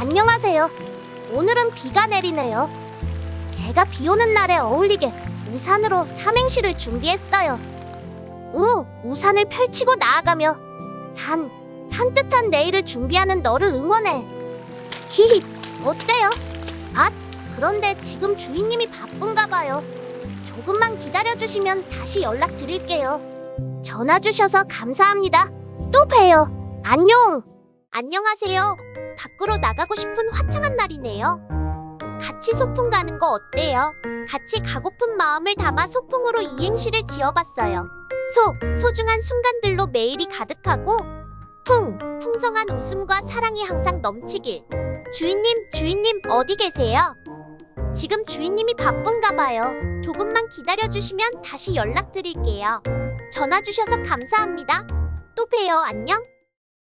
안녕하세요. 오늘은 비가 내리네요. 제가 비 오는 날에 어울리게 우산으로 삼행시를 준비했어요. 우, 우산을 펼치고 나아가며 산, 산뜻한 내일을 준비하는 너를 응원해. 히히, 어때요? 아, 그런데 지금 주인님이 바쁜가 봐요. 조금만 기다려주시면 다시 연락드릴게요. 전화 주셔서 감사합니다. 또 봬요. 안녕. 안녕하세요. 밖으로 나가고 싶은 화창한 날이네요. 같이 소풍 가는 거 어때요? 같이 가고픈 마음을 담아 소풍으로 이행시를 지어봤어요. 소, 소중한 순간들로 매일이 가득하고 풍, 풍성한 웃음과 사랑이 항상 넘치길. 주인님, 주인님 어디 계세요? 지금 주인님이 바쁜가 봐요. 조금만 기다려주시면 다시 연락드릴게요. 전화 주셔서 감사합니다. 또 봬요. 안녕.